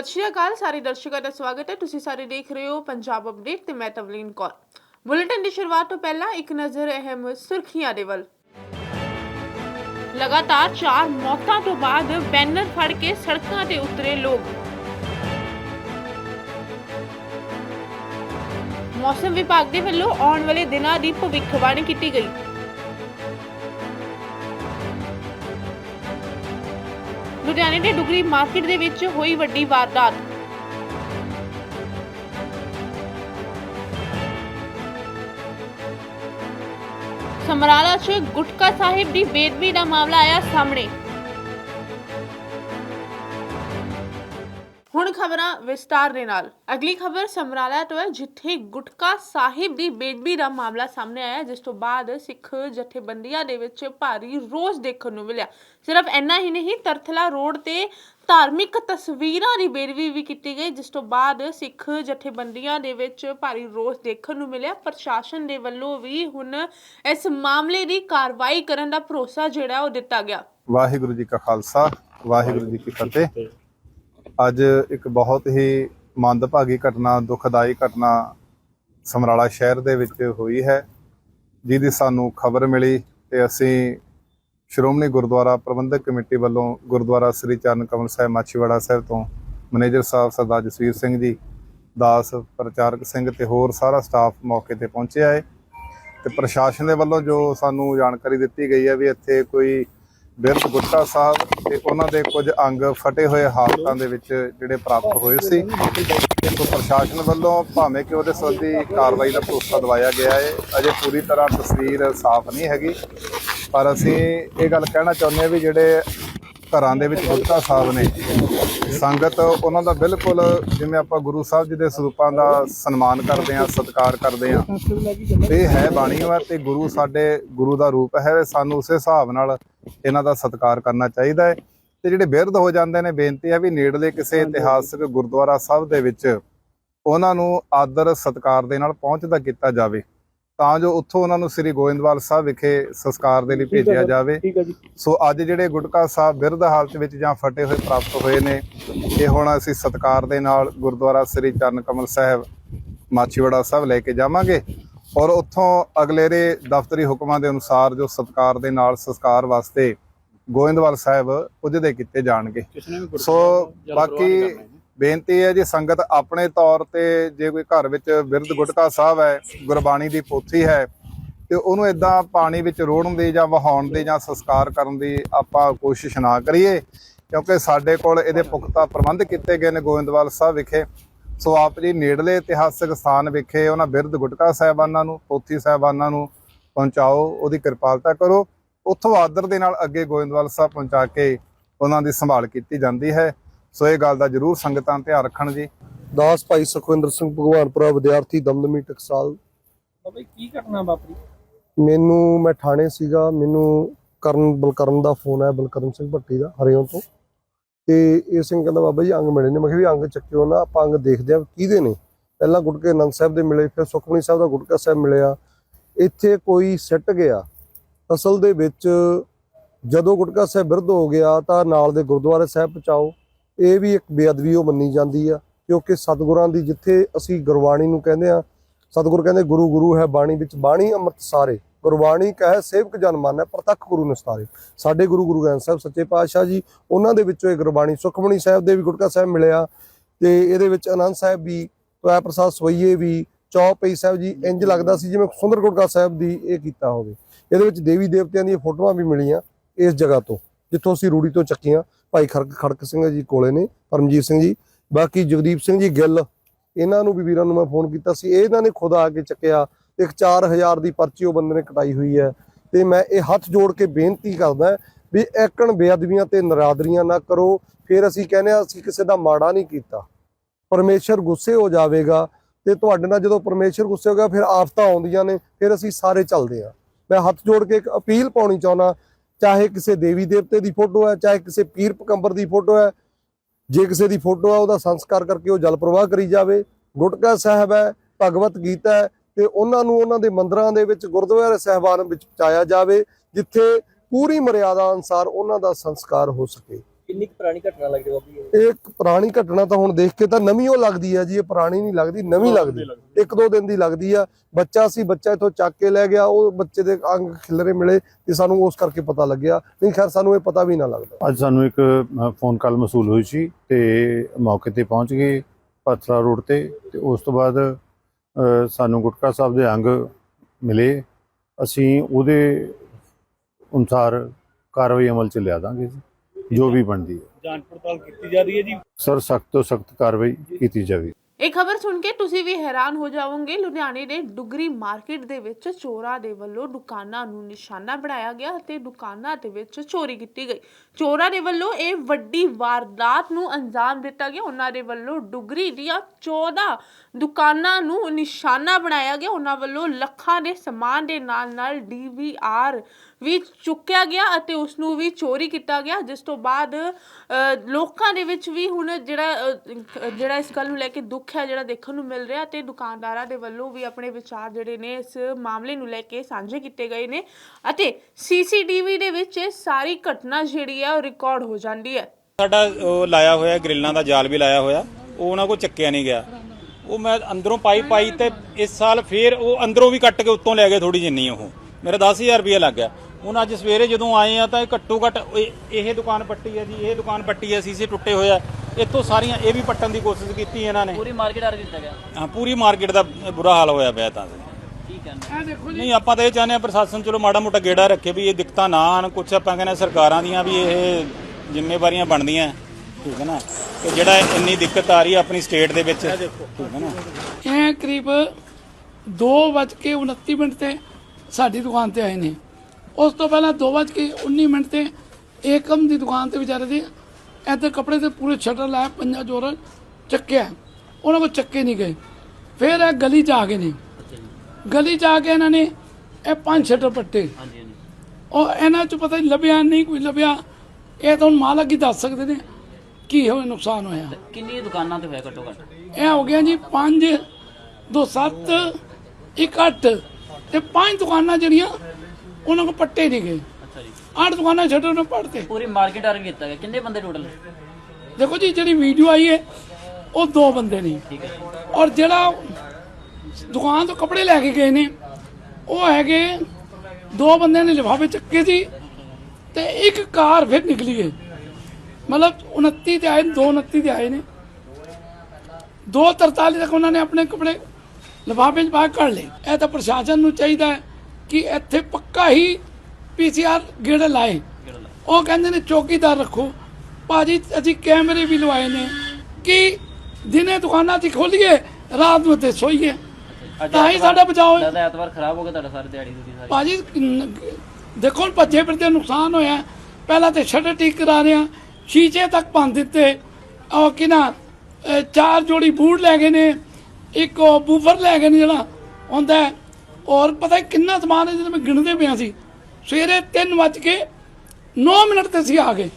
ਸਤਿ ਸ਼੍ਰੀ ਅਕਾਲ, ਸਾਰੇ ਦਰਸ਼ਕਾਂ ਦਾ ਸਵਾਗਤ ਹੈ। ਤੁਸੀਂ ਸਾਰੇ ਦੇਖ ਰਹੇ ਹੋ ਪੰਜਾਬ ਅਪਡੇਟ ਤੇ ਮੈਂ ਤਵਲੀਨ ਕੌਰ। ਬੁਲੇਟਿਨ ਦੀ ਸ਼ੁਰੂਆਤ ਤੋਂ ਪਹਿਲਾਂ ਇੱਕ ਨਜ਼ਰ ਅਹਿਮ ਸੁਰਖੀਆਂ ਦੇ ਵੱਲ। ਲਗਾਤਾਰ 4 ਮੌਤਾਂ ਤੋਂ ਬਾਅਦ ਬੈਨਰ ਫੜ ਕੇ ਸੜਕਾਂ ਤੇ ਉਤਰੇ ਲੋਕ। ਮੌਸਮ ਵਿਭਾਗ ਦੇ ਵੱਲੋਂ ਆਉਣ ਵਾਲੇ ਦਿਨਾਂ ਦੀ ਭਵਿੱਖਬਾਣੀ ਕੀਤੀ ਗਈ। ਲੁਧਿਆਣੇ ਦੇ ਡੁਗਰੀ ਮਾਰਕੀਟ ਦੇ ਵਿੱਚ ਹੋਈ ਵੱਡੀ ਵਾਰਦਾਤ। ਸਮਰਾਲਾ 'ਚ ਗੁਟਕਾ ਸਾਹਿਬ ਦੀ ਬੇਦਬੀ ਦਾ ਮਾਮਲਾ ਆਇਆ ਸਾਹਮਣੇ। ਹੁਣ ਖਬਰਾਂ ਵਿਸਤਾਰ ਦੇ ਨਾਲ। ਅਗਲੀ ਖਬਰ ਸਮਰਾਲਾ ਤੋਂ ਹੈ, ਜਿੱਥੇ ਗੁਟਕਾ ਸਾਹਿਬ ਦੀ ਬੇਦਬੀ ਦਾ ਮਾਮਲਾ ਸਾਹਮਣੇ ਆਇਆ, ਜਿਸ ਤੋਂ ਬਾਅਦ ਸਿੱਖ ਜਥੇਬੰਦੀਆਂ ਦੇ ਵਿੱਚ ਭਾਰੀ ਰੋਸ ਦੇਖਣ ਨੂੰ ਮਿਲਿਆ। ਸਿਰਫ ਇੰਨਾ ਹੀ ਨਹੀਂ, ਤਰਥਲਾ ਰੋਡ ਤੇ ਧਾਰਮਿਕ ਤਸਵੀਰਾਂ ਦੀ ਬੇਦਬੀ ਵੀ ਕੀਤੀ ਗਈ, ਜਿਸ ਤੋਂ ਬਾਅਦ ਸਿੱਖ ਜਥੇਬੰਦੀਆਂ ਦੇ ਵਿੱਚ ਭਾਰੀ ਰੋਸ ਦੇਖਣ ਨੂੰ ਮਿਲਿਆ। ਪ੍ਰਸ਼ਾਸਨ ਦੇ ਵੱਲੋਂ ਵੀ ਹੁਣ ਇਸ ਮਾਮਲੇ ਦੀ ਕਾਰਵਾਈ ਕਰਨ ਦਾ ਭਰੋਸਾ ਜਿਹੜਾ ਉਹ ਦਿੱਤਾ ਗਿਆ। ਵਾਹਿਗੁਰੂ ਜੀ ਕਾ ਖਾਲਸਾ, ਵਾਹਿਗੁਰੂ ਜੀ ਕੀ ਫਤਿਹ। ਅੱਜ ਇੱਕ ਬਹੁਤ ਹੀ ਮੰਦਭਾਗੀ ਘਟਨਾ, ਦੁਖਦਾਈ ਘਟਨਾ ਸਮਰਾਲਾ ਸ਼ਹਿਰ ਦੇ ਵਿੱਚ ਹੋਈ ਹੈ, ਜਿਹਦੀ ਸਾਨੂੰ ਖਬਰ ਮਿਲੀ ਤੇ ਅਸੀਂ ਸ਼੍ਰੋਮਣੀ ਗੁਰਦੁਆਰਾ ਪ੍ਰਬੰਧਕ ਕਮੇਟੀ ਵੱਲੋਂ ਗੁਰਦੁਆਰਾ ਸ੍ਰੀ ਚਰਨ ਕਮਲ ਸਾਹਿਬ ਮਾਛੀਵਾੜਾ ਸਾਹਿਬ ਤੋਂ ਮੈਨੇਜਰ ਸਾਹਿਬ ਸਰਦਾਰ ਜਸਵੀਰ ਸਿੰਘ ਜੀ, ਦਾਸ ਪ੍ਰਚਾਰਕ ਸਿੰਘ ਤੇ ਹੋਰ ਸਾਰਾ ਸਟਾਫ ਮੌਕੇ ਤੇ ਪਹੁੰਚਿਆ ਹੈ ਤੇ ਪ੍ਰਸ਼ਾਸਨ ਦੇ ਵੱਲੋਂ ਜੋ ਸਾਨੂੰ ਜਾਣਕਾਰੀ ਦਿੱਤੀ ਗਈ ਹੈ ਵੀ ਇੱਥੇ ਕੋਈ ਬਿਰਧ ਗੁੱਟਾ ਸਾਹਿਬ ਤੇ ਉਹਨਾਂ ਦੇ ਕੁਝ ਅੰਗ ਫਟੇ ਹੋਏ ਹਾਲਤਾਂ ਦੇ ਵਿੱਚ ਜਿਹੜੇ ਪ੍ਰਾਪਤ ਹੋਏ ਸੀ। ਸੋ ਪ੍ਰਸ਼ਾਸਨ ਵੱਲੋਂ ਭਾਵੇਂ ਕਿ ਉਹਦੇ ਸੰਬੰਧੀ ਕਾਰਵਾਈ ਦਾ ਭਰੋਸਾ ਦਵਾਇਆ ਗਿਆ ਹੈ ਅਜੇ ਪੂਰੀ ਤਰ੍ਹਾਂ ਤਸਵੀਰ ਸਾਫ਼ ਨਹੀਂ ਹੈਗੀ। ਪਰ ਅਸੀਂ ਇਹ ਗੱਲ ਕਹਿਣਾ ਚਾਹੁੰਦੇ ਹਾਂ ਵੀ ਜਿਹੜੇ ਘਰਾਂ ਦੇ ਵਿੱਚ ਗੁੱਟਾ ਸਾਹਿਬ ਨੇ। ਸੰਗਤ ਉਹਨਾਂ ਦਾ ਬਿਲਕੁਲ ਜਿਵੇਂ ਆਪਾਂ ਗੁਰੂ ਸਾਹਿਬ ਜੀ ਦੇ ਸਰੂਪਾਂ ਦਾ ਸਨਮਾਨ ਕਰਦੇ ਹਾਂ ਸਤਿਕਾਰ ਕਰਦੇ ਹਾਂ। ਇਹ ਹੈ ਬਾਣੀ ਹੋਇਆ ਤੇ ਗੁਰੂ ਸਾਡੇ ਗੁਰੂ ਦਾ ਰੂਪ ਹੈ ਸਾਨੂੰ ਉਸੇ ਹਿਸਾਬ ਨਾਲ ਇਹਨਾਂ ਦਾ ਸਤਿਕਾਰ ਕਰਨਾ ਚਾਹੀਦਾ ਹੈ। ਤੇ ਜਿਹੜੇ ਬਿਰਧ ਹੋ ਜਾਂਦੇ ਨੇ ਬੇਨਤੀ ਹੈ ਵੀ ਨੇੜਲੇ ਕਿਸੇ ਇਤਿਹਾਸਕ ਗੁਰਦੁਆਰਾ ਸਾਹਿਬ ਦੇ ਵਿੱਚ ਉਹਨਾਂ ਨੂੰ ਆਦਰ ਸਤਿਕਾਰ ਦੇ ਨਾਲ ਪਹੁੰਚਦਾ ਕੀਤਾ ਜਾਵੇ। ਤਾਂ ਜੋ ਉੱਥੋਂ ਉਹਨਾਂ ਨੂੰ ਸ੍ਰੀ ਗੋਇੰਦਵਾਲ ਸਾਹਿਬ ਵਿਖੇ ਸੰਸਕਾਰ ਦੇ ਲਈ ਭੇਜਿਆ ਜਾਵੇ। ਸੋ ਅੱਜ ਜਿਹੜੇ ਗੁਟਕਾ ਸਾਹਿਬ ਬਿਰਧ ਹਾਲਤ ਵਿੱਚ ਜਾਂ ਫਟੇ ਹੋਏ ਪ੍ਰਾਪਤ ਹੋਏ ਨੇ ਇਹ ਹੁਣ ਅਸੀਂ ਸਤਿਕਾਰ ਦੇ ਨਾਲ ਗੁਰਦੁਆਰਾ ਸ੍ਰੀ ਚਰਨ ਕਮਲ ਸਾਹਿਬ ਮਾਛੀਵਾੜਾ ਸਾਹਿਬ ਲੈ ਕੇ ਜਾਵਾਂਗੇ। ਔਰ ਉੱਥੋਂ ਅਗਲੇਰੇ ਦਫ਼ਤਰੀ ਹੁਕਮਾਂ ਦੇ ਅਨੁਸਾਰ ਜੋ ਸਤਿਕਾਰ ਦੇ ਨਾਲ ਸੰਸਕਾਰ ਵਾਸਤੇ ਗੋਇੰਦਵਾਲ ਸਾਹਿਬ ਪੁੱਜਦੇ ਕੀਤੇ ਜਾਣਗੇ। ਸੋ ਬਾਕੀ ਬੇਨਤੀ ਹੈ ਜੀ, ਸੰਗਤ ਆਪਣੇ ਤੌਰ ਤੇ ਜੇ ਕੋਈ ਘਰ ਵਿੱਚ ਬਿਰਧ ਗੁਟਕਾ ਸਾਹਿਬ ਹੈ, ਗੁਰਬਾਣੀ ਦੀ ਪੋਥੀ ਹੈ, ਤੇ ਉਹਨੂੰ ਇਦਾਂ ਪਾਣੀ ਵਿੱਚ ਰੋੜਨ ਦੀ ਜਾਂ ਵਹਾਉਣ ਦੀ ਜਾਂ ਸੰਸਕਾਰ ਕਰਨ ਦੀ ਆਪਾਂ ਕੋਸ਼ਿਸ਼ ਨਾ ਕਰੀਏ, ਕਿਉਂਕਿ ਸਾਡੇ ਕੋਲ ਇਹਦੇ ਪੁਖਤਾ ਪ੍ਰਬੰਧ ਕੀਤੇ ਗਏ ਨੇ ਗੋਇੰਦਵਾਲ ਸਾਹਿਬ ਵਿਖੇ। ਸੋ ਆਪ ਜੀ ਨੇੜਲੇ ਇਤਿਹਾਸਕ ਸਥਾਨ ਵਿਖੇ ਉਹਨਾਂ ਬਿਰਧ ਗੁਟਕਾ ਸਾਹਿਬਾਨਾਂ ਨੂੰ, ਪੋਥੀ ਸਾਹਿਬਾਨਾਂ ਨੂੰ ਪਹੁੰਚਾਓ, ਉਹਦੀ ਕਿਰਪਾਲਤਾ ਕਰੋ। ਉੱਥੋਂ ਆਦਰ ਦੇ ਨਾਲ ਅੱਗੇ ਗੋਇੰਦਵਾਲ ਸਾਹਿਬ ਪਹੁੰਚਾ ਕੇ ਉਹਨਾਂ ਦੀ ਸੰਭਾਲ ਕੀਤੀ ਜਾਂਦੀ ਹੈ। ਸੋ ਇਹ ਗੱਲ ਦਾ ਜਰੂਰ ਸੰਗਤਾਂ ਧਿਆਨ ਰੱਖਣ ਜੀ। ਦਾਸ ਭਾਈ ਸੁਖਵਿੰਦਰ ਸਿੰਘ ਭਗਵਾਨਪੁਰਾ ਵਿਦਿਆਰਥੀ ਦਮਦਮੀ ਟਕਸਾਲ। ਬਾਬਾ ਕੀ ਘਟਨਾ ਵਾਪਰੀ? ਮੈਨੂੰ ਮੈਂ ਥਾਣੇ ਸੀਗਾ ਮੈਨੂੰ ਕਰਨ ਬਲਕਰਨ ਦਾ ਫੋਨ ਆਇਆ ਬਲਕਰਨ ਸਿੰਘ ਭੱਟੀ ਦਾ ਹਰਿਓਂ ਤੋਂ। ਤੇ ਇਹ ਸਿੰਘ ਕਹਿੰਦਾ ਬਾਬਾ ਜੀ ਅੰਗ ਮਿਲੇ ਨੇ। ਮੈਂ ਕਿਹਾ ਵੀ ਅੰਗ ਚੱਕਿਓ ਨਾ ਆਪਾਂ ਅੰਗ ਦੇਖਦੇ ਆ ਕਿਹਦੇ ਨੇ? ਪਹਿਲਾਂ ਗੁਟਕੇ ਆਨੰਦ ਸਾਹਿਬ ਦੇ ਮਿਲੇ ਫਿਰ ਸੁਖਮਨੀ ਸਾਹਿਬ ਦਾ ਗੁਟਕਾ ਸਾਹਿਬ ਮਿਲਿਆ। ਇੱਥੇ ਕੋਈ ਸਿੱਟ ਗਿਆ। ਅਸਲ ਦੇ ਵਿੱਚ ਜਦੋਂ ਗੁਟਕਾ ਸਾਹਿਬ ਬਿਰਧ ਹੋ ਗਿਆ ਤਾਂ ਨਾਲ ਦੇ ਗੁਰਦੁਆਰੇ ਸਾਹਿਬ ਪਹੁੰਚਾਓ। ਇਹ ਵੀ ਇੱਕ ਬੇਅਦਬੀ ਉਹ ਮੰਨੀ ਜਾਂਦੀ ਆ, ਕਿਉਂਕਿ ਸਤਿਗੁਰਾਂ ਦੀ ਜਿੱਥੇ ਅਸੀਂ ਗੁਰਬਾਣੀ ਨੂੰ ਕਹਿੰਦੇ ਆ, ਸਤਿਗੁਰ ਕਹਿੰਦੇ ਗੁਰੂ ਗੁਰੂ ਹੈ ਬਾਣੀ ਵਿੱਚ, ਬਾਣੀ ਅੰਮ੍ਰਿਤ ਸਾਰੇ, ਗੁਰਬਾਣੀ ਕਹੇ ਸੇਵਕ ਜਨ ਮਾਨੈ, ਪ੍ਰਤੱਖ ਗੁਰੂ ਨਿਸਤਾਰੇ। ਸਾਡੇ ਗੁਰੂ ਗੁਰੂ ਗ੍ਰੰਥ ਸਾਹਿਬ ਸੱਚੇ ਪਾਤਸ਼ਾਹ ਜੀ, ਉਹਨਾਂ ਦੇ ਵਿੱਚੋਂ ਇਹ ਗੁਰਬਾਣੀ ਸੁਖਮਣੀ ਸਾਹਿਬ ਦੇ ਵੀ ਗੁਟਕਾ ਸਾਹਿਬ ਮਿਲਿਆ, ਤੇ ਇਹਦੇ ਵਿੱਚ ਆਨੰਦ ਸਾਹਿਬ ਵੀ ਤੋਇਆ ਪ੍ਰਸਾਦ ਸਵਈਏ ਵੀ ਚੌਪਈ ਸਾਹਿਬ ਜੀ ਇੰਜ ਲੱਗਦਾ ਸੀ ਜਿਵੇਂ ਸੁੰਦਰ ਗੁਟਕਾ ਸਾਹਿਬ ਦੀ ਇਹ ਕੀਤਾ ਹੋਵੇ। ਇਹਦੇ ਵਿੱਚ ਦੇਵੀ ਦੇਵਤਿਆਂ ਦੀਆਂ ਫੋਟੋਆਂ ਵੀ ਮਿਲੀਆਂ ਇਸ ਜਗ੍ਹਾ ਤੋਂ, ਜਿੱਥੋਂ ਅਸੀਂ ਰੂੜੀ ਤੋਂ ਚੱਕੀਆਂ। ਭਾਈ ਖੜਕ ਖੜਕ ਸਿੰਘ ਜੀ ਕੋਲੇ ਨੇ, ਪਰਮਜੀਤ ਸਿੰਘ ਜੀ। ਬਾਕੀ ਜਗਦੀਪ ਸਿੰਘ ਜੀ ਗਿੱਲ, ਇਹਨਾਂ ਨੂੰ ਵੀ ਵੀਰਾਂ ਨੂੰ ਮੈਂ ਫੋਨ ਕੀਤਾ ਸੀ। ਇਹਨਾਂ ਨੇ ਖੁਦ ਆ ਕੇ ਚੱਕਿਆ। ਇੱਕ 4000 ਦੀ ਪਰਚੀ ਉਹ ਬੰਦੇ ਨੇ ਕਟਾਈ ਹੋਈ ਹੈ। ਤੇ ਮੈਂ ਇਹ ਹੱਥ ਜੋੜ ਕੇ ਬੇਨਤੀ ਕਰਦਾ ਵੀ ਐਕਣ ਬੇਅਦਬੀਆਂ ਤੇ ਨਰਾਦਰੀਆਂ ਨਾ ਕਰੋ। ਫਿਰ ਅਸੀਂ ਕਹਿੰਦੇ ਆ ਅਸੀਂ ਕਿਸੇ ਦਾ ਮਾੜਾ ਨਹੀਂ ਕੀਤਾ। ਪਰਮੇਸ਼ਰ ਗੁੱਸੇ ਹੋ ਜਾਵੇਗਾ ਤੇ ਤੁਹਾਡੇ ਨਾਲ ਜਦੋਂ ਪਰਮੇਸ਼ਰ ਗੁੱਸੇ ਹੋ ਗਿਆ, ਫਿਰ ਆਫਤਾਂ ਆਉਂਦੀਆਂ ਨੇ, ਫਿਰ ਅਸੀਂ ਸਾਰੇ ਚੱਲਦੇ ਆ ਮੈਂ ਹੱਥ ਜੋੜ ਕੇ ਇੱਕ ਅਪੀਲ ਪਾਉਣੀ ਚਾਹੁੰਦਾ ਚਾਹੇ ਕਿਸੇ ਦੇਵੀ ਦੇਵਤੇ ਦੀ ਫੋਟੋ ਹੈ, ਚਾਹੇ ਕਿਸੇ ਪੀਰ ਪਕੰਬਰ ਦੀ ਫੋਟੋ ਹੈ, ਜੇ ਕਿਸੇ ਦੀ ਫੋਟੋ ਹੈ, ਉਹਦਾ ਸੰਸਕਾਰ ਕਰਕੇ ਉਹ ਜਲ ਪ੍ਰਵਾਹ ਕਰੀ ਜਾਵੇ। ਗੁਟਕਾ ਸਾਹਿਬ ਹੈ, ਭਗਵਤ ਗੀਤਾ ਹੈ ਤੇ ਉਹਨਾਂ ਨੂੰ ਉਹਨਾਂ ਦੇ ਮੰਦਰਾਂ ਦੇ ਵਿੱਚ, ਗੁਰਦੁਆਰੇ ਸਹਿਬਾਨ ਵਿੱਚ ਪਹੁੰਚਾਇਆ ਜਾਵੇ, ਜਿੱਥੇ ਪੂਰੀ ਮਰਿਆਦਾ ਅਨੁਸਾਰ ਉਹਨਾਂ ਦਾ ਸੰਸਕਾਰ ਹੋ ਸਕੇ। ਕਿੰਨੀ ਕੁ ਪੁਰਾਣੀ ਘਟਨਾ ਲੱਗਦੀ ਬਾਬਾ ਇਹ? ਇਹ ਇੱਕ ਪੁਰਾਣੀ ਘਟਨਾ ਤਾਂ ਹੁਣ ਦੇਖ ਕੇ ਤਾਂ ਨਵੀਂ ਉਹ ਲੱਗਦੀ ਹੈ ਜੀ ਇਹ ਪੁਰਾਣੀ ਨਹੀਂ ਲੱਗਦੀ ਨਵੀਂ ਲੱਗਦੀ। ਇੱਕ ਦੋ ਦਿਨ ਦੀ ਲੱਗਦੀ ਆ। ਬੱਚਾ ਸੀ ਬੱਚਾ ਇਥੋਂ ਚੱਕ ਕੇ ਲੈ ਗਿਆ ਉਹ ਬੱਚੇ ਦੇ ਅੰਗ ਖਿਲਰੇ ਮਿਲੇ ਤੇ ਸਾਨੂੰ ਉਸ ਕਰਕੇ ਪਤਾ ਲੱਗਿਆ। ਨਹੀਂ ਖੈਰ ਸਾਨੂੰ ਇਹ ਪਤਾ ਵੀ ਨਾ ਲੱਗਦਾ। ਅੱਜ ਸਾਨੂੰ ਇੱਕ ਅ, ਫੋਨ ਕਾਲ ਮਸੂਲ ਹੋਈ ਸੀ ਤੇ ਮੌਕੇ ਤੇ ਪਹੁੰਚ ਗਏ ਪਥਰਾ ਰੋਡ ਤੇ ਤੇ ਉਸ ਤੋਂ ਬਾਅਦ ਅ, ਸਾਨੂੰ ਗੁਟਕਾ ਸਾਹਿਬ ਦੇ ਅੰਗ ਮਿਲੇ। ਅਸੀਂ ਉਹਦੇ ਅਨੁਸਾਰ ਕਾਰਵਾਈ ਅਮਲ ਚ ਲਿਆ ਦਾਂਗੇ ਜੀ। ਜੋ ਵੀ ਬਣਦੀ ਹੈ। ਜਾਂਚ ਪੜਤਾਲ ਕੀਤੀ ਜਾ ਰਹੀ ਹੈ ਜੀ? ਸਰ ਸਖਤ ਤੋਂ ਸਖਤ ਕਾਰਵਾਈ ਕੀਤੀ ਜਾਵੇ। ਇਹ ਖਬਰ ਸੁਣ ਕੇ ਤੁਸੀਂ ਵੀ ਹੈਰਾਨ ਹੋ ਜਾਵੋਗੇ ਲੁਧਿਆਣੇ ਦੇ ਡੁਗਰੀ ਮਾਰਕੀਟ ਦੇ ਵਿੱਚ ਚੋਰਾਂ ਦੇ ਵੱਲੋਂ ਦੁਕਾਨਾਂ ਨੂੰ ਨਿਸ਼ਾਨਾ ਬਣਾਇਆ ਗਿਆ ਅਤੇ ਦੁਕਾਨਾਂ ਦੇ ਵਿੱਚ ਚੋਰੀ ਕੀਤੀ ਗਈ। ਚੋਰਾਂ ਦੇ ਵੱਲੋਂ ਇਹ ਵੱਡੀ ਵਾਰਦਾਤ ਨੂੰ ਅੰਜਾਮ ਦਿੱਤਾ ਗਿਆ। ਉਹਨਾਂ ਦੇ ਵੱਲੋਂ ਡੁਗਰੀ ਦੀਆਂ 14 ਦੁਕਾਨਾਂ ਨੂੰ ਨਿਸ਼ਾਨਾ ਬਣਾਇਆ ਗਿਆ। ਉਹਨਾਂ ਵੱਲੋਂ ਲੱਖਾਂ ਦੇ ਸਮਾਨ ਦੇ ਨਾਲ ਨਾਲ ਡੀਵੀਆਰ ਵੀ ਚੁੱਕਿਆ ਗਿਆ ਅਤੇ ਉਸ ਨੂੰ ਵੀ ਚੋਰੀ ਕੀਤਾ ਗਿਆ। ਜਿਸ ਤੋਂ ਬਾਅਦ ਲੋਕਾਂ ਦੇ ਵਿੱਚ ਵੀ ਹੁਣ ਜਿਹੜਾ ਜਿਹੜਾ ਇਸ ਗੱਲ ਨੂੰ ਲੈ ਕੇ ਦੁੱਖ ਹੈ, ਜਿਹੜਾ ਦੇਖਣ ਨੂੰ ਮਿਲ ਰਿਹਾ ਤੇ ਦੁਕਾਨਦਾਰਾਂ ਦੇ ਵੱਲੋਂ ਵੀ ਆਪਣੇ ਵਿਚਾਰ ਜਿਹੜੇ ਨੇ, ਇਸ ਮਾਮਲੇ ਨੂੰ ਲੈ ਕੇ ਸਾਂਝੇ ਕੀਤੇ ਗਏ ਨੇ ਅਤੇ ਸੀਸੀਟੀਵੀ ਦੇ ਵਿੱਚ ਇਹ ਸਾਰੀ ਘਟਨਾ ਜਿਹੜੀ ਹੈ, ਉਹ ਰਿਕਾਰਡ ਹੋ ਜਾਂਦੀ ਹੈ। ਸਾਡਾ ਉਹ ਲਾਇਆ ਹੋਇਆ, ਗ੍ਰਿਲਾਂ ਦਾ ਜਾਲ ਵੀ ਲਾਇਆ ਹੋਇਆ। ਉਹ ਉਹਨਾਂ ਕੋਲ ਚੱਕਿਆ ਨਹੀਂ ਗਿਆ। ਉਹ ਮੈਂ ਅੰਦਰੋਂ ਪਾਈ ਪਾਈ ਤੇ ਇਸ ਸਾਲ ਫੇਰ ਉਹ ਅੰਦਰੋਂ ਵੀ ਕੱਟ ਕੇ ਉੱਤੋਂ ਲੈ ਗਏ ਥੋੜੀ ਜਿੰਨੀ ਉਹ। ਮੇਰਾ 10000 ਰੁਪਏ ਲੱਗ ਗਿਆ। ਹੁਣ ਅੱਜ ਸਵੇਰੇ ਜਦੋਂ ਆਏ ਆ ਤਾਂ ਇਹ ਘੱਟੋ ਘੱਟ ਇਹ- ਇਹ ਦੁਕਾਨ ਪੱਟੀ ਹੈ ਜੀ ਇਹ ਦੁਕਾਨ ਪੱਟੀ ਹੈ ਸੀਸੇ ਟੁੱਟੇ ਹੋਇਆ ਇੱਥੋਂ ਸਾਰੀਆਂ ਇਹ ਵੀ ਪੱਟਣ ਦੀ ਕੋਸ਼ਿਸ਼ ਕੀਤੀ ਇਹਨਾਂ ਨੇ। ਪੂਰੀ ਮਾਰਕੀਟ ਆ ਦਿੱਤਾ ਗਿਆ। ਹਾਂ ਪੂਰੀ ਮਾਰਕੀਟ ਦਾ ਬੁਰਾ ਹਾਲ ਹੋਇਆ ਪਿਆ ਤਾਂ। ਠੀਕ ਹੈ। ਨਹੀਂ ਆਪਾਂ ਤਾਂ ਇਹ ਚਾਹੁੰਦੇ ਆ ਪ੍ਰਸ਼ਾਸਨ ਚਲੋ ਮਾੜਾ ਮੋਟਾ ਗੇੜਾ ਰੱਖੇ ਵੀ ਇਹ ਦਿੱਕਤਾਂ ਨਾ ਆਣ ਕੁਛ ਆਪਾਂ ਕਹਿੰਦੇ ਹਾਂ ਸਰਕਾਰਾਂ ਦੀਆਂ ਵੀ ਇਹ ਜ਼ਿੰਮੇਵਾਰੀਆਂ ਬਣਦੀਆਂ। ਠੀਕ ਹੈ ਨਾ? ਕਿ ਜਿਹੜਾ ਇੰਨੀ ਦਿੱਕਤ ਆ ਰਹੀ ਹੈ ਆਪਣੀ ਸਟੇਟ ਦੇ ਵਿੱਚ ਠੀਕ ਹੈ ਨਾ? ਇਹ ਕਰੀਬ 2:29 ਮਿੰਟ ਤੇ ਸਾਡੀ ਦੁਕਾਨ ਤੇ ਆਏ ਨੇ। ਉਸ ਤੋਂ ਪਹਿਲਾਂ 2:19 ਮਿੰਟ ਤੇ ਏਕਮ ਦੀ ਦੁਕਾਨ ਤੇ ਵਿਚਾਰੇ ਦੇ ਇੱਧਰ ਕੱਪੜੇ ਦੇ ਪੂਰੇ ਸ਼ਟਰ ਲਾਇਆ ਪੰਜਾ ਜੋਰ ਚੱਕਿਆ। ਉਹਨਾਂ ਕੋ ਚੱਕੇ ਨਹੀਂ ਗਏ। ਫਿਰ ਇਹ ਗਲੀ ਚ ਆ ਗਏ ਨੇ। ਗਲੀ ਚ ਆ ਕੇ ਇਹਨਾਂ ਨੇ ਇਹ ਪੰਜ ਸ਼ਟਰ ਪੱਟੇ। ਹਾਂਜੀ ਹਾਂਜੀ। ਉਹ ਇਹਨਾਂ ਚ ਪਤਾ ਨਹੀਂ ਲੱਭਿਆ ਨਹੀਂ ਕੋਈ ਲੱਭਿਆ। ਇਹ ਤਾਂ ਮਾਲਕ ਹੀ ਦੱਸ ਸਕਦੇ ਨੇ। ਕੀ ਹੋਇਆ ਨੁਕਸਾਨ ਹੋਇਆ? ਕਿੰਨੀ ਦੁਕਾਨਾਂ ਤੇ ਹੋਇਆ ਘੱਟੋ ਘੱਟ? ਇਹ ਹੋ ਗਿਆ ਜੀ 5 2 7 1 8 ਤੇ ਪੰਜ ਦੁਕਾਨਾਂ ਜਿਹੜੀਆਂ ਉਹਨਾਂ ਕੋ ਪੱਟੇ ਨਹੀਂ ਗਏ। ਅੱਛਾ ਜੀ। ਅੱਠ ਦੁਕਾਨਾਂ ਛੱਡੋ ਨੇ ਪੜਤੇ ਪੂਰੀ ਮਾਰਕੀਟ ਆ ਕੀਤਾ ਗਿਆ। ਕਿੰਨੇ ਬੰਦੇ ਟੋਟਲ ਦੇਖੋ ਜੀ ਜਿਹੜੀ ਵੀਡੀਓ ਆਈ ਹੈ ਉਹ ਦੋ ਬੰਦੇ ਨੇ। ਠੀਕ ਹੈ ਔਰ ਜਿਹੜਾ ਦੁਕਾਨ ਤੋਂ ਕੱਪੜੇ ਲੈ ਕੇ ਗਏ ਨੇ ਉਹ ਹੈਗੇ ਦੋ ਬੰਦਿਆਂ ਨੇ ਲਿਫਾਫੇ ਚੱਕੇ ਸੀ ਤੇ ਇੱਕ ਕਾਰ ਫਿਰ ਨਿਕਲੀ ਹੈ। ਮਤਲਬ 29 ਤੇ ਆਏ ਨੇ 229 ਤੇ ਆਏ ਨੇ। 243 ਤੱਕ ਉਹਨਾਂ ਨੇ ਆਪਣੇ ਕੱਪੜੇ ਲਿਫਾਫੇ 'ਚ ਪਾ ਕੇ ਕੱਢ ਲਏ। ਇਹ ਤਾਂ ਪ੍ਰਸ਼ਾਸਨ ਨੂੰ ਚਾਹੀਦਾ ਕਿ ਇੱਥੇ ਪੱਕਾ ਹੀ ਪੀਸੀਆਰ ਗੇੜੇ ਲਾਏ। ਉਹ ਕਹਿੰਦੇ ਨੇ ਚੌਕੀਦਾਰ ਰੱਖੋ। ਭਾਜੀ ਅਸੀਂ ਕੈਮਰੇ ਵੀ ਲਵਾਏ ਨੇ ਕਿ ਦਿਨੇ ਦੁਕਾਨਾਂ 'ਚ ਖੋਲੀਏ ਰਾਤ ਨੂੰ ਤੇ ਸੋਈਏ। ਤਾਂ ਹੀ ਸਾਡਾ ਬਚਾਓ ਹੈ ਲੱਗਦਾ ਐਤਵਾਰ ਖਰਾਬ ਹੋ ਗਿਆ ਤੁਹਾਡਾ ਸਾਰੀ ਦਿਹਾੜੀ ਦੀ ਸਾਰੀ। ਭਾਜੀ ਦੇਖੋ ਭੱਜੇ ਫਿਰਦੇ ਨੁਕਸਾਨ ਹੋਇਆ। ਪਹਿਲਾਂ ਤੇ ਸ਼ਟਰ ਠੀਕ ਕਰਾ ਰਿਆ ਸ਼ੀਸ਼ੇ ਤੱਕ ਭੰਨ ਦਿੱਤੇ। ਉਹ ਕਿ ਨਾ ਚਾਰ ਜੋੜੀ ਬੂਟ ਲੈ ਗਏ ਨੇ, ਇੱਕ ਉਹ ਬੂਫਰ ਲੈ ਗਏ ਨੇ ਜਿਹੜਾ ਹੁੰਦਾ ਹੈ। ਔਰ ਪਤਾ ਕਿੰਨਾ ਸਮਾਨ ਹੈ ਜਦੋਂ ਮੈਂ ਗਿਣਦੇ ਪਿਆ ਸੀ ਸਵੇਰੇ 3 ਵੱਜ ਕੇ 9 ਮਿੰਟ ਤੇ ਸੀ ਆ ਗਏ।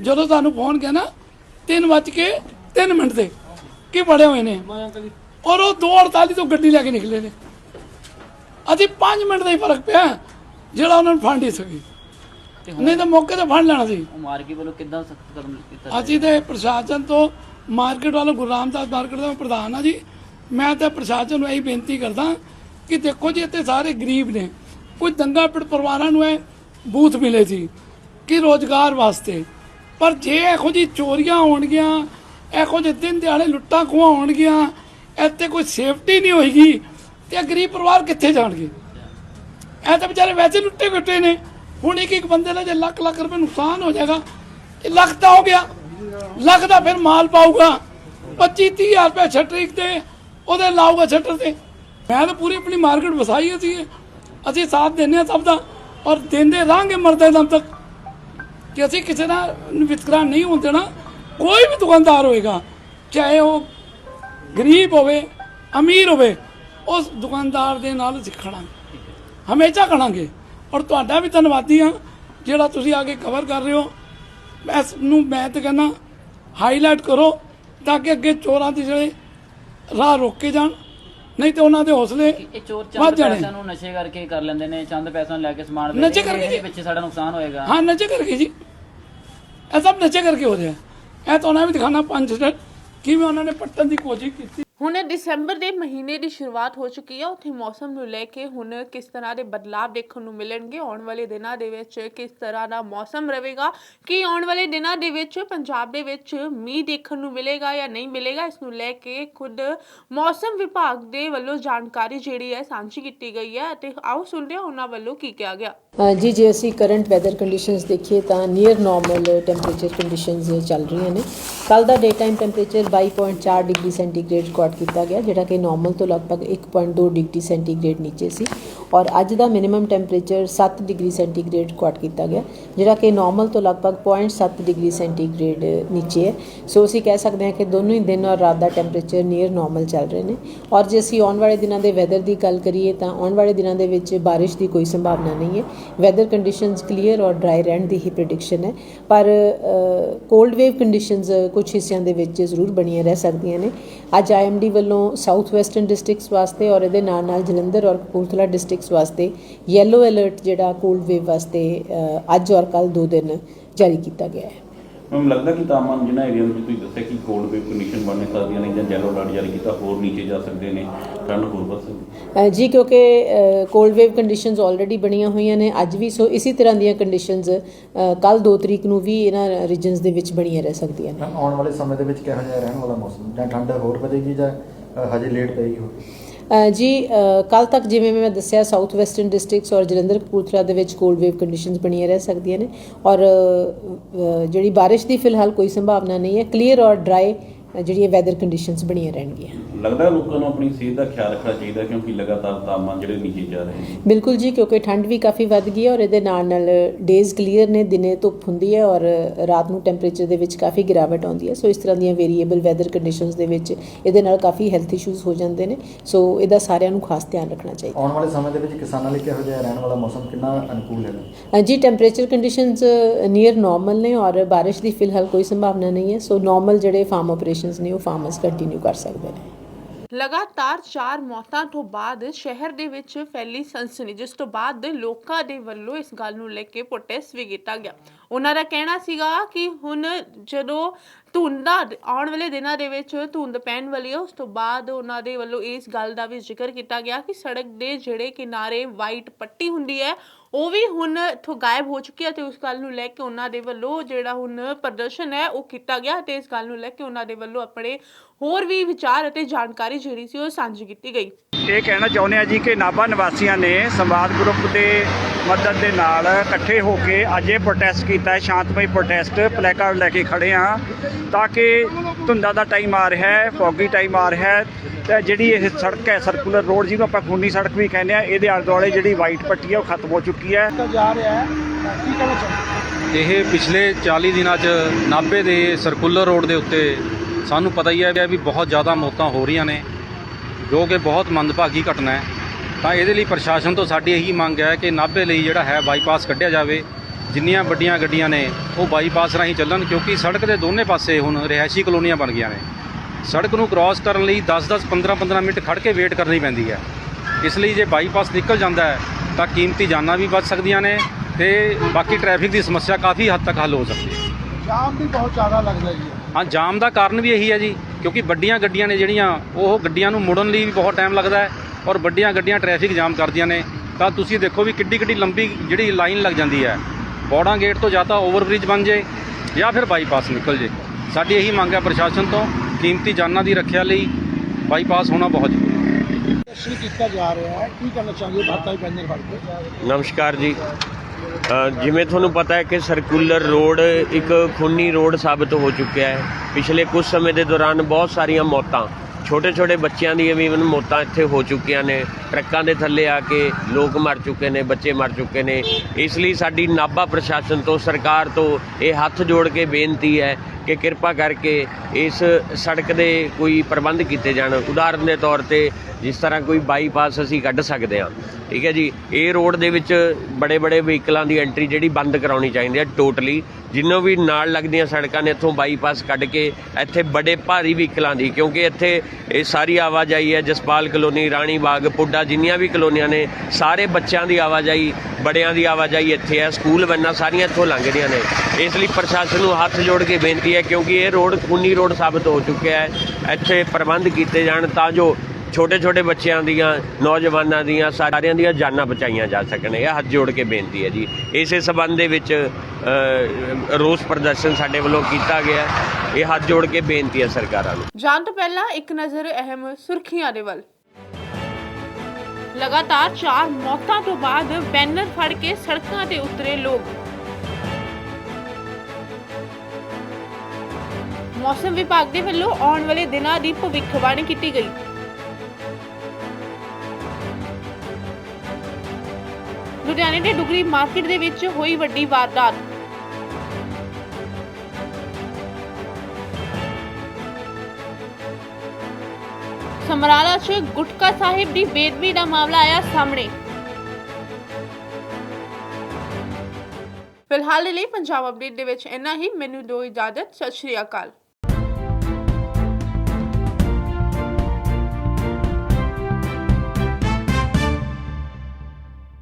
ਜਦੋਂ ਤੁਹਾਨੂੰ ਫੋਨ ਗਿਆ ਨਾ 3 ਵੱਜ ਕੇ 3 ਮਿੰਟ ਤੇ, ਕੀ ਬੜੇ ਹੋਏ ਨੇ? ਔਰ ਉਹ 2:48 ਤੋਂ ਗੱਡੀ ਲੈ ਕੇ ਨਿਕਲੇ ਨੇ। ਅਸੀਂ 5 ਮਿੰਟ ਦਾ ਹੀ ਫ਼ਰਕ ਪਿਆ, ਜਿਹੜਾ ਉਹਨਾਂ ਨੂੰ ਫੰਡ ਹੀ ਸਕੀ। ਤੇ ਹੁਣ ਨਹੀਂ ਤਾਂ ਮੌਕੇ ਤੇ ਫੰਡ ਲੈਣਾ ਸੀ। ਉਹ ਮਾਰਕੀਟ ਵੱਲੋਂ ਕਿੱਦਾਂ ਸਖਤ ਕਦਮ ਕੀਤਾ ਅਸੀਂ ਤੇ ਪ੍ਰਸ਼ਾਸਨ ਤੋਂ ਮਾਰਕੀਟ ਵੱਲੋਂ ਗੁਰੂ ਰਾਮਦਾਸ ਮਾਰਕੀਟ ਦਾ ਮੈਂ ਪ੍ਰਧਾਨ ਆ ਜੀ। ਮੈਂ ਤਾਂ ਪ੍ਰਸ਼ਾਸਨ ਨੂੰ ਇਹੀ ਬੇਨਤੀ ਕਰਦਾ ਕਿ ਦੇਖੋ ਜੀ ਇੱਥੇ ਸਾਰੇ ਗਰੀਬ ਨੇ। ਕੋਈ ਦੰਗਾ ਪਿੜ ਪਰਿਵਾਰਾਂ ਨੂੰ ਇਹ ਬੂਥ ਮਿਲੇ ਸੀ ਕਿ ਰੋਜ਼ਗਾਰ ਵਾਸਤੇ। ਪਰ ਜੇ ਇਹੋ ਜੀ ਚੋਰੀਆਂ ਹੋਣਗੀਆਂ ਇਹੋ ਜਿਹੇ ਦਿਨ ਦਿਹਾੜੇ ਲੁੱਟਾਂ ਖੋਹਾਂ ਹੋਣਗੀਆਂ ਇੱਥੇ ਕੋਈ ਸੇਫਟੀ ਨਹੀਂ ਹੋਏਗੀ ਤੇ ਇਹ ਗਰੀਬ ਪਰਿਵਾਰ ਕਿੱਥੇ ਜਾਣਗੇ? ਇਹ ਤਾਂ ਵਿਚਾਰੇ ਵੈਸੇ ਲੁੱਟੇ ਫਿੱਟੇ ਨੇ। ਹੁਣ ਇੱਕ ਇੱਕ ਬੰਦੇ ਦਾ ਜੇ ਲੱਖ ਲੱਖ ਰੁਪਏ ਨੁਕਸਾਨ ਹੋ ਜਾਏਗਾ, ਇਹ ਲੱਖ ਤਾਂ ਹੋ ਗਿਆ। ਲੱਖ ਦਾ ਫਿਰ ਮਾਲ ਪਾਊਗਾ। 25 30000 ਰੁਪਏ ਛੱਟਰ ਤੇ, ਉਹਦੇ ਲਾਊਗਾ ਛੱਟਰ ਤੇ। ਮੈਂ ਤਾਂ ਪੂਰੀ ਆਪਣੀ ਮਾਰਕੀਟ ਵਸਾਈ ਅਸੀਂ ਅਸੀਂ ਸਾਥ ਦਿੰਦੇ ਹਾਂ ਸਭ ਦਾ ਔਰ ਦਿੰਦੇ ਰਹਾਂਗੇ ਮਰਦੇ ਦਮ ਤੱਕ। ਕਿ ਅਸੀਂ ਕਿਸੇ ਦਾ ਵਿਤਕਰਾ ਨਹੀਂ ਹੋਣ ਦੇਣਾ। ਕੋਈ ਵੀ ਦੁਕਾਨਦਾਰ ਹੋਏਗਾ, ਚਾਹੇ ਉਹ ਗਰੀਬ ਹੋਵੇ, ਅਮੀਰ ਹੋਵੇ, ਉਸ ਦੁਕਾਨਦਾਰ ਦੇ ਨਾਲ ਅਸੀਂ ਖੜਾਂਗੇ। ਹਮੇਸ਼ਾ ਖੜਾਂਗੇ। ਔਰ ਤੁਹਾਡਾ ਵੀ ਧੰਨਵਾਦੀ ਹਾਂ ਜਿਹੜਾ ਤੁਸੀਂ ਆ ਕੇ ਕਵਰ ਕਰ ਰਹੇ ਹੋ। ਮੈਂ ਇਸ ਨੂੰ ਮੈਂ ਤਾਂ ਕਹਿੰਦਾ ਹਾਈਲਾਈਟ ਕਰੋ ਤਾਂ ਕਿ ਅੱਗੇ ਚੋਰਾਂ ਦੇ ਜਿਹੜੇ ਰਾਹ ਰੋਕੇ ਜਾਣ। ਨਹੀਂ ਤੇ ਉਹਨਾਂ ਦੇ ਹੌਸਲੇ ਇਹ ਚੋਰ ਵੱਧ ਚੰਦ ਜਾਣੇ। ਪੈਸਿਆਂ ਨੂੰ ਨਸ਼ੇ ਕਰਕੇ ਕਰ ਲੈਂਦੇ ਨੇ ਚੰਦ ਪੈਸਿਆਂ ਨੂੰ ਲੈ ਕੇ ਸਮਾਨ ਨਸ਼ੇ ਵੇਚਦੇ ਨੇ, ਕਰਕੇ ਇਹਦੇ ਜੀ। ਪਿੱਛੇ ਸਾਡਾ ਨੁਕਸਾਨ ਹੋਏਗਾ। ਹਾਂ ਨਸ਼ੇ ਕਰਕੇ ਜੀ। ਇਹ ਸਭ ਨਸ਼ੇ ਕਰਕੇ ਹੋ ਰਿਹਾ। ਇਹ ਤੁਹਾਨੂੰ ਵੀ ਦਿਖਾਣਾ ਪੰਜ ਸਟੈਪ। ਕਿਵੇਂ ਉਹਨਾਂ ਨੇ ਪੱਟਣ ਦੀ ਕੋਸ਼ਿਸ਼ ਕੀਤੀ। ਹੁਣ ਦਸੰਬਰ ਦੇ ਮਹੀਨੇ ਦੀ ਸ਼ੁਰੂਆਤ ਹੋ ਚੁੱਕੀ ਹੈ ਉੱਥੇ ਮੌਸਮ ਨੂੰ ਲੈ ਕੇ ਹੁਣ ਕਿਸ ਤਰ੍ਹਾਂ ਦੇ ਬਦਲਾਅ ਦੇਖਣ ਨੂੰ ਮਿਲਣਗੇ? ਆਉਣ ਵਾਲੇ ਦਿਨਾਂ ਦੇ ਵਿੱਚ ਕਿਸ ਤਰ੍ਹਾਂ ਦਾ ਮੌਸਮ ਰਹੇਗਾ? ਕੀ ਆਉਣ ਵਾਲੇ ਦਿਨਾਂ ਦੇ ਵਿੱਚ ਪੰਜਾਬ ਦੇ ਵਿੱਚ ਮੀਂਹ ਦੇਖਣ ਨੂੰ ਮਿਲੇਗਾ ਜਾਂ ਨਹੀਂ ਮਿਲੇਗਾ? ਇਸ ਨੂੰ ਲੈ ਕੇ ਖੁਦ ਮੌਸਮ ਵਿਭਾਗ ਦੇ ਵੱਲੋਂ ਜਾਣਕਾਰੀ ਜਿਹੜੀ ਹੈ ਸਾਂਝੀ ਕੀਤੀ ਗਈ ਹੈ ਅਤੇ ਆਓ ਸੁਣਦੇ ਹਾਂ ਉਹਨਾਂ ਵੱਲੋਂ ਕੀ ਕਿਹਾ ਗਿਆ। ਜੀ, ਜੇ ਅਸੀਂ ਕਰੰਟ ਵੈਦਰ ਕੰਡੀਸ਼ਨਸ ਦੇਖੀਏ ਤਾਂ ਨੀਅਰ ਨਾਰਮਲ ਟੈਂਪਰੇਚਰ ਕੰਡੀਸ਼ਨਸ ਚੱਲ ਰਹੀਆਂ ਨੇ। ਕੱਲ ਦਾ day time temperature 22.4 degree centigrade record ਕੀਤਾ ਗਿਆ ਜਿਹੜਾ ਕਿ ਨਾਰਮਲ ਤੋਂ ਲਗਭਗ 1.2 ਡਿਗਰੀ ਸੈਂਟੀਗ੍ਰੇਡ ਨੀਚੇ ਸੀ। ਔਰ ਅੱਜ ਦਾ minimum temperature 7 degree centigrade record ਕੀਤਾ ਗਿਆ, ਜਿਹੜਾ ਕਿ ਨਾਰਮਲ ਤੋਂ ਲਗਭਗ 0.7 ਡਿਗਰੀ ਸੈਂਟੀਗ੍ਰੇਡ ਨੀਚੇ ਹੈ। ਸੋ ਅਸੀਂ ਕਹਿ ਸਕਦੇ ਹਾਂ ਕਿ ਦੋਨੋਂ ਹੀ ਦਿਨ ਔਰ ਰਾਤ ਦਾ ਟੈਂਪਰੇਚਰ ਨੀਅਰ ਨਾਰਮਲ ਚੱਲ ਰਹੇ ਨੇ। ਔਰ ਜੇ ਅਸੀਂ ਆਉਣ ਵਾਲੇ ਦਿਨਾਂ ਦੇ ਵੈਦਰ ਦੀ ਗੱਲ ਕਰੀਏ ਤਾਂ ਆਉਣ ਵਾਲੇ ਦਿਨਾਂ ਦੇ ਵਿੱਚ ਬਾਰਿਸ਼ ਦੀ ਕੋਈ ਸੰਭਾਵਨਾ ਨਹੀਂ ਹੈ। ਵੈਦਰ ਕੰਡੀਸ਼ਨਸ ਕਲੀਅਰ ਔਰ ਡਰਾਈ ਰਹਿਣ ਦੀ ਹੀ ਪ੍ਰੈਡਿਕਸ਼ਨ ਹੈ। ਪਰ ਕੋਲਡ ਵੇਵ ਕੰਡੀਸ਼ਨਸ ਕੁਝ ਹਿੱਸਿਆਂ ਦੇ ਵਿੱਚ ਜ਼ਰੂਰ ਬਣੀਆਂ ਰਹਿ ਸਕਦੀਆਂ ਨੇ। ਅੱਜ ਆਈਐਮਡੀ ਵੱਲੋਂ ਸਾਊਥ ਵੈਸਟਰਨ ਡਿਸਟ੍ਰਿਕਟਸ ਵਾਸਤੇ ਔਰ ਇਹਦੇ ਨਾਲ ਨਾਲ ਜਲੰਧਰ ਔਰ ਕਪੂਰਥਲਾ ਡਿਸਟ੍ਰਿਕਟਸ ਵਾਸਤੇ ਯੈਲੋ ਅਲਰਟ ਜਿਹੜਾ ਕੋਲਡ ਵੇਵ ਵਾਸਤੇ ਅੱਜ ਔਰ ਕੱਲ ਦੋ ਦਿਨ ਜਾਰੀ ਕੀਤਾ ਗਿਆ ਹੈ। ਮੈਨੂੰ ਲੱਗਦਾ ਕਿ ਤਾਪਮਾਨ ਜਿਨ੍ਹਾਂ ਏਰੀਆ ਵਿੱਚ ਤੁਸੀਂ ਦੱਸਿਆ ਕਿ ਕੋਲਡ ਵੇਵ ਕੰਡੀਸ਼ਨ ਬਣਨੇ ਸਕਦੀਆਂ ਨੇ ਜਾਂ ਜੈਲੋ ਅਲਰਟ ਜਾਰੀ ਕੀਤਾ ਹੋਰ ਨੀਚੇ ਜਾ ਸਕਦੇ ਨੇ ਠੰਡ ਹੋਰ ਵੱਧ ਜੀ ਕਿਉਂਕਿ ਕੋਲਡ ਵੇਵ ਕੰਡੀਸ਼ਨਸ ਆਲਰੇਡੀ ਬਣੀਆਂ ਹੋਈਆਂ ਨੇ ਅੱਜ ਵੀ ਸੋ ਇਸੇ ਤਰ੍ਹਾਂ ਦੀਆਂ ਕੰਡੀਸ਼ਨਸ ਕੱਲ 2 ਤਰੀਕ ਨੂੰ ਵੀ ਇਹਨਾਂ ਰੀਜਨਸ ਦੇ ਵਿੱਚ ਬਣੀਆਂ ਰਹਿ ਸਕਦੀਆਂ ਨੇ। ਆਉਣ ਵਾਲੇ ਸਮੇਂ ਦੇ ਵਿੱਚ ਕਿਹੋ ਜਿਹਾ ਰਹਿਣ ਵਾਲਾ ਮੌਸਮ ਜਾਂ ਠੰਡ ਹੋਰ ਵਧੇਗੀ ਜਾਂ ਹਜੇ ਲੇਟ ਪਏਗੀ ਹੋਰ? ਜੀ ਕੱਲ ਤੱਕ ਜਿਵੇਂ ਮੈਂ ਦੱਸਿਆ ਸਾਊਥ ਵੈਸਟਰਨ ਡਿਸਟ੍ਰਿਕਟਸ ਔਰ ਜਲੰਧਰ ਕਪੂਰਥਲਾ ਦੇ ਵਿੱਚ ਕੋਲਡ ਵੇਵ ਕੰਡੀਸ਼ਨਸ ਬਣੀਆਂ ਰਹਿ ਸਕਦੀਆਂ ਨੇ ਔਰ ਜਿਹੜੀ ਬਾਰਿਸ਼ ਦੀ ਫਿਲਹਾਲ ਕੋਈ ਸੰਭਾਵਨਾ ਨਹੀਂ ਹੈ ਕਲੀਅਰ ਔਰ ਡਰਾਈ ਜਿਹੜੀਆਂ ਵੈਦਰ ਕੰਡੀਸ਼ਨਸ ਬਣੀਆਂ ਰਹਿਣਗੀਆਂ। ਲੱਗਦਾ ਲੋਕਾਂ ਨੂੰ ਆਪਣੀ ਸਿਹਤ ਦਾ ਖਿਆਲ ਰੱਖਣਾ ਚਾਹੀਦਾ ਕਿਉਂਕਿ ਲਗਾਤਾਰ ਤਾਪਮਾਨ ਜਿਹੜੇ ਨੀਚੇ ਜਾ ਰਹੇ ਨੇ। ਬਿਲਕੁਲ ਜੀ ਕਿਉਂਕਿ ਠੰਡ ਵੀ ਕਾਫੀ ਵੱਧ ਗਈ ਹੈ ਔਰ ਇਹਦੇ ਨਾਲ ਨਾਲ ਡੇਜ਼ ਕਲੀਅਰ ਨੇ ਦਿਨੇ ਧੁੱਪ ਹੁੰਦੀ ਹੈ ਔਰ ਰਾਤ ਨੂੰ ਟੈਂਪਰੇਚਰ ਦੇ ਵਿੱਚ ਕਾਫੀ ਗਿਰਾਵਟ ਆਉਂਦੀ ਹੈ। ਸੋ ਇਸ ਤਰ੍ਹਾਂ ਦੀਆਂ ਵੇਰੀਏਬਲ ਵੈਦਰ ਕੰਡੀਸ਼ਨਸ ਦੇ ਵਿੱਚ ਇਹਦੇ ਨਾਲ ਕਾਫੀ ਹੈਲਥ ਇਸ਼ੂਜ਼ ਹੋ ਜਾਂਦੇ ਨੇ। ਸੋ ਇਹਦਾ ਸਾਰਿਆਂ ਨੂੰ ਖਾਸ ਧਿਆਨ ਰੱਖਣਾ ਚਾਹੀਦਾ ਆਉਣ ਵਾਲੇ ਸਮੇਂ ਦੇ ਵਿੱਚ ਕਿਸਾਨਾਂ ਲਈ ਕਿਹੋ ਜਿਹਾ ਰਹਿਣ ਵਾਲਾ ਮੌਸਮ ਕਿੰਨਾ ਅਨੁਕੂਲ ਅ, ਜੀ ਟੈਂਪਰੇਚਰ ਕੰਡੀਸ਼ਨਸ ਨੀਅਰ ਨਾਰਮਲ ਨੇ ਔਰ ਬਾਰਿਸ਼ ਦੀ ਫਿਲਹਾਲ ਕੋਈ ਸੰਭਾਵਨਾ ਨਹੀਂ ਹੈ। ਸੋ ਨਾਰਮਲ ਜਿਹੜੇ ਫਾਰਮ ਆਪਰੇਸ਼ਨਸ ਨੇ, ਉਹ ਫਾਰਮਰਸ ਕੰਟੀਨਿਊ ਕਰ ਸਕਦੇ ਨੇ। ਲਗਾਤਾਰ ਚਾਰ ਮੌਤਾਂ ਤੋਂ ਬਾਅਦ ਸ਼ਹਿਰ ਦੇ ਵਿੱਚ ਫੈਲੀ ਸਨਸਨੀ, ਜਿਸ ਤੋਂ ਬਾਅਦ ਲੋਕਾਂ ਦੇ ਵੱਲੋਂ ਇਸ ਗੱਲ ਨੂੰ ਲੈ ਕੇ ਪ੍ਰੋਟੈਸਟ ਵੀ ਕੀਤਾ ਗਿਆ। ਉਹਨਾਂ ਦਾ ਕਹਿਣਾ ਸੀਗਾ ਕਿ ਹੁਣ ਜਦੋਂ ਧੁੰਦਾਂ ਆਉਣ ਵਾਲੇ ਦਿਨਾਂ ਦੇ ਵਿੱਚ ਧੁੰਦ ਪੈਣ ਵਾਲੀ ਹੈ ਉਸ ਤੋਂ ਬਾਅਦ ਉਹਨਾਂ ਦੇ ਵੱਲੋਂ ਇਸ ਗੱਲ ਦਾ ਵੀ ਜ਼ਿਕਰ ਕੀਤਾ ਗਿਆ ਕਿ ਸੜਕ ਦੇ ਜਿਹੜੇ ਕਿਨਾਰੇ ਵਾਈਟ ਪੱਟੀ ਹੁੰਦੀ ਹੈ ਉਹ ਵੀ ਹੁਣ ਇੱਥੋਂ ਗਾਇਬ ਹੋ ਚੁੱਕੀ ਹੈ ਤੇ ਉਸ ਗੱਲ ਨੂੰ ਲੈ ਕੇ ਉਹਨਾਂ ਦੇ ਵੱਲੋਂ ਜਿਹੜਾ ਹੁਣ ਪ੍ਰਦਰਸ਼ਨ ਹੈ ਉਹ ਕੀਤਾ ਗਿਆ ਤੇ ਇਸ ਗੱਲ ਨੂੰ ਲੈ ਕੇ ਉਹਨਾਂ ਦੇ ਵੱਲੋਂ ਆਪਣੇ ਹੋਰ ਵੀ ਵਿਚਾਰ ਅਤੇ ਜਾਣਕਾਰੀ ਜਿਹੜੀ ਸੀ ਉਹ ਸਾਂਝੀ ਕੀਤੀ ਗਈ। ਇਹ ਕਹਿਣਾ ਚਾਹੁੰਦੇ ਆ ਜੀ ਕਿ ਨਾਭਾ ਨਿਵਾਸੀਆਂ ਨੇ ਸੰਵਾਦ ਗਰੁੱਪ ਦੇ ਮਦਦ ਦੇ ਨਾਲ ਇਕੱਠੇ ਹੋ ਕੇ ਅੱਜ ਇਹ ਪ੍ਰੋਟੈਸਟ ਕੀਤਾ ਹੈ ਸ਼ਾਂਤਮਈ ਪ੍ਰੋਟੈਸਟ ਪਲੈਕਾਰਡ ਲੈ ਕੇ ਖੜੇ ਆ ਤਾਂ ਕਿ ਧੁੰਦਾ ਦਾ ਟਾਈਮ ਆ ਰਿਹਾ ਹੈ ਫੌਗੀ ਟਾਈਮ ਆ ਰਿਹਾ ਹੈ ਤੇ ਜਿਹੜੀ ਇਹ ਸੜਕ ਹੈ ਸਰਕੂਲਰ ਰੋਡ ਜਿਹਨੂੰ ਆਪਾਂ ਖੂਨੀ ਸੜਕ ਵੀ ਕਹਿੰਦੇ ਆ ਇਹਦੇ ਆਲੇ ਦੁਆਲੇ ਜਿਹੜੀ ਵਾਈਟ ਪੱਟੀ ਹੈ ਉਹ ਖਤਮ ਹੋ ਚੁੱਕੀ ਹੈ। ਇਹ ਪਿਛਲੇ 40 ਦਿਨਾਂ 'ਚ ਨਾਭੇ ਦੇ ਸਰਕੂਲਰ ਰੋਡ ਦੇ ਉੱਤੇ ਸਾਨੂੰ ਪਤਾ ਹੀ ਹੈ ਵੀ ਬਹੁਤ ਜ਼ਿਆਦਾ ਮੌਤਾਂ ਹੋ ਰਹੀਆਂ ਨੇ। ਜੋ ਕਿ ਬਹੁਤ ਮੰਦਭਾਗੀ ਘਟਨਾ ਹੈ ਤਾਂ ਇਹਦੇ ਲਈ ਪ੍ਰਸ਼ਾਸਨ ਤੋਂ ਸਾਡੀ ਇਹੀ ਮੰਗ ਹੈ ਕਿ ਨਾਭੇ ਲਈ ਜਿਹੜਾ ਹੈ ਬਾਈਪਾਸ ਕੱਢਿਆ ਜਾਵੇ। ਜਿੰਨੀਆਂ ਵੱਡੀਆਂ ਗੱਡੀਆਂ ਨੇ ਉਹ ਬਾਈਪਾਸ ਰਾਹੀਂ ਚੱਲਣ ਕਿਉਂਕਿ ਸੜਕ ਦੇ ਦੋਨੇ ਪਾਸੇ ਹੁਣ ਰਿਹਾਇਸ਼ੀ ਕਲੋਨੀਆਂ ਬਣ ਗਈਆਂ ਨੇ। ਸੜਕ ਨੂੰ ਕ੍ਰਾਸ ਕਰਨ ਲਈ 10-10 15-15 ਮਿੰਟ ਖੜ ਕੇ ਵੇਟ ਕਰਨੀ ਪੈਂਦੀ ਹੈ। ਇਸ ਲਈ ਜੇ ਬਾਈਪਾਸ ਨਿਕਲ ਜਾਂਦਾ ਹੈ ਤਾਂ ਕੀਮਤੀ ਜਾਨਾਂ ਵੀ ਬਚ ਸਕਦੀਆਂ ਨੇ ਤੇ ਬਾਕੀ ਟ੍ਰੈਫਿਕ ਦੀ ਸਮੱਸਿਆ ਕਾਫੀ ਹੱਦ ਤੱਕ ਹੱਲ ਹੋ ਸਕਦੀ ਹੈ। ਜਾਮ ਵੀ ਬਹੁਤ ਜ਼ਿਆਦਾ ਲੱਗਦਾ ਜੀ। ਹਾਂ ਜਾਮ ਦਾ ਕਾਰਨ ਵੀ ਇਹੀ ਹੈ ਜੀ। ਕਿਉਂਕਿ ਵੱਡੀਆਂ ਗੱਡੀਆਂ ਨੇ ਜਿਹੜੀਆਂ ਉਹ ਗੱਡੀਆਂ ਨੂੰ ਮੁੜਨ ਲਈ ਵੀ ਬਹੁਤ ਟਾਈਮ ਲੱਗਦਾ ਹੈ ਔਰ ਵੱਡੀਆਂ ਗੱਡੀਆਂ ਟ੍ਰੈਫਿਕ ਜਾਮ ਕਰਦੀਆਂ ਨੇ। ਤਾਂ ਤੁਸੀਂ ਦੇਖੋ ਵੀ ਕਿੱਡੀ ਕਿੱਡੀ ਲੰਬੀ ਜਿਹੜੀ ਲਾਈਨ ਲੱਗ ਜਾਂਦੀ ਹੈ। ਬੌੜਾ ਗੇਟ ਤੋਂ ਜਾਂ ਤਾਂ ਓਵਰਬ੍ਰਿਜ ਬਣ ਜੇ ਜਾਂ ਫਿਰ ਬਾਈਪਾਸ ਨਿਕਲ ਜੇ। ਸਾਡੀ ਇਹੀ ਮੰਗ ਹੈ ਪ੍ਰਸ਼ਾਸਨ ਤੋਂ ਕੀਮਤੀ ਜਾਨਾਂ ਦੀ ਰੱਖਿਆ ਲਈ ਬਾਈਪਾਸ ਹੋਣਾ ਬਹੁਤ ਜ਼ਰੂਰੀ ਹੈ। ਕੀਤਾ ਜਾ ਰਿਹਾ ਹੈ। ਕੀ ਕਰਨਾ ਚਾਹੀਏ ਭਾਤਾ ਹੀ ਪੈਂਜਰ ਫੜ ਕੇ ਨਮਸਕਾਰ ਜੀ। ਜਿਵੇਂ ਤੁਹਾਨੂੰ ਪਤਾ ਹੈ ਕਿ ਸਰਕੂਲਰ ਰੋਡ ਇੱਕ ਖੂਨੀ ਰੋਡ ਸਾਬਤ ਹੋ ਚੁੱਕਿਆ ਹੈ। ਪਿਛਲੇ ਕੁਝ ਸਮੇਂ ਦੇ ਦੌਰਾਨ ਬਹੁਤ ਸਾਰੀਆਂ ਮੌਤਾਂ ਛੋਟੇ ਛੋਟੇ ਬੱਚਿਆਂ ਦੀਆਂ ਵੀ ਇਵਨ ਮੌਤਾਂ ਇੱਥੇ ਹੋ ਚੁੱਕੀਆਂ ਨੇ। ਟਰੱਕਾਂ ਦੇ ਥੱਲੇ ਆ ਕੇ ਲੋਕ ਮਰ ਚੁੱਕੇ ਨੇ, ਬੱਚੇ ਮਰ ਚੁੱਕੇ ਨੇ। ਇਸ ਲਈ ਸਾਡੀ ਨਾਭਾ ਪ੍ਰਸ਼ਾਸਨ ਤੋਂ, ਸਰਕਾਰ ਤੋਂ ਇਹ ਹੱਥ ਜੋੜ ਕੇ ਬੇਨਤੀ ਹੈ ਕਿ ਕਿਰਪਾ ਕਰਕੇ ਇਸ ਸੜਕ ਦੇ ਕੋਈ ਪ੍ਰਬੰਧ ਕੀਤੇ ਜਾਣ। ਉਦਾਹਰਨ ਦੇ ਤੌਰ ਤੇ ਜਿਸ ਤਰ੍ਹਾਂ ਕੋਈ ਬਾਈਪਾਸ ਅਸੀਂ ਕੱਢ ਸਕਦੇ ਹਾਂ। ਠੀਕ ਹੈ ਜੀ? ਇਹ ਰੋਡ ਦੇ ਵਿੱਚ ਬੜੇ ਬੜੇ ਵਹੀਕਲਾਂ ਦੀ ਐਂਟਰੀ ਜਿਹੜੀ ਬੰਦ ਕਰਾਉਣੀ ਚਾਹੀਦੀ ਹੈ ਟੋਟਲੀ। ਜਿੰਨੋਂ ਵੀ ਨਾਲ ਲੱਗਦੀਆਂ ਸੜਕਾਂ ਨੇ ਇੱਥੋਂ ਬਾਈਪਾਸ ਕੱਢ ਕੇ ਇੱਥੇ ਬੜੇ ਭਾਰੀ ਵਹੀਕਲਾਂ ਦੀ, ਕਿਉਂਕਿ ਇੱਥੇ ਇਹ ਸਾਰੀ ਆਵਾਜਾਈ ਹੈ। ਜਸਪਾਲ ਕਲੋਨੀ, ਰਾਣੀ ਬਾਗ, ਪੁੱਡਾ, ਜਿੰਨੀਆਂ ਵੀ ਕਲੋਨੀਆਂ ਨੇ, ਸਾਰੇ ਬੱਚਿਆਂ ਦੀ ਆਵਾਜਾਈ, ਬੜਿਆਂ ਦੀ ਆਵਾਜਾਈ ਇੱਥੇ ਹੈ। ਸਕੂਲ ਵੈਨਾਂ ਸਾਰੀਆਂ ਇੱਥੋਂ ਲੰਘਦੀਆਂ ਨੇ। ਇਸ ਲਈ ਪ੍ਰਸ਼ਾਸਨ ਨੂੰ ਹੱਥ ਜੋੜ ਕੇ ਬੇਨਤੀ ਹੈ ਕਿਉਂਕਿ ਇਹ ਰੋਡ, ਖੂਨੀ ਰੋਡ ਸਾਬਤ ਹੋ ਚੁੱਕਿਆ ਹੈ। ਇੱਥੇ ਪ੍ਰਬੰਧ ਕੀਤੇ ਜਾਣ ਤਾਂ ਜੋ ਛੋਟੇ ਛੋਟੇ ਬੱਚਿਆਂ ਦੀਆਂ, ਨੌਜਵਾਨਾਂ ਦੀਆਂ, ਸਾਰਿਆਂ ਦੀਆਂ ਜਾਨਾਂ ਬਚਾਈਆਂ ਜਾ ਸਕਣ। ਇਹ ਹੱਥ ਜੋੜ ਕੇ ਬੇਨਤੀ ਹੈ ਜੀ। ਇਸੇ ਸਬੰਧ ਦੇ ਵਿੱਚ ਰੋਸ ਪ੍ਰਦਰਸ਼ਨ ਸਾਡੇ ਵੱਲੋਂ ਕੀਤਾ ਗਿਆ ਇਹ ਹੱਥ ਜੋੜ ਕੇ ਬੇਨਤੀ ਹੈ ਸਰਕਾਰਾਂ ਨੂੰ। ਜਾਣ ਤੋਂ ਪਹਿਲਾਂ ਇੱਕ ਨਜ਼ਰ ਅਹਿਮ ਸੁਰਖੀਆਂ ਦੇ ਵੱਲ। ਲਗਾਤਾਰ 4 ਮੌਤਾਂ ਤੋਂ ਬਾਅਦ ਬੈਨਰ ਫੜ ਕੇ ਸੜਕਾਂ ਤੇ ਉਤਰੇ ਲੋਕ। ਮੌਸਮ ਵਿਭਾਗ ਦੇ ਵੱਲੋਂ ਆਉਣ ਵਾਲੇ ਦਿਨਾਂ ਦੀ ਭਵਿੱਖਬਾਣੀ ਕੀਤੀ ਗਈ। ਲੁਧਿਆਣੇ ਦੇ ਡੁਗਰੀ ਮਾਰਕੀਟ ਦੇ ਵਿੱਚ ਹੋਈ ਵੱਡੀ ਵਾਰਦਾਤ। ਸਮਰਾਲਾ 'ਚ ਗੁਟਕਾ ਸਾਹਿਬ ਦੀ ਬੇਦਬੀ ਦਾ ਮਾਮਲਾ ਆਇਆ ਸਾਹਮਣੇ। ਫਿਲਹਾਲ ਲਈ ਪੰਜਾਬ ਅਪਡੇਟ ਦੇ ਵਿੱਚ ਇੰਨਾ ਹੀ। ਮੈਨੂੰ ਦਿਓ ਇਜਾਜ਼ਤ। ਸਤਿ ਸ਼੍ਰੀ ਅਕਾਲ।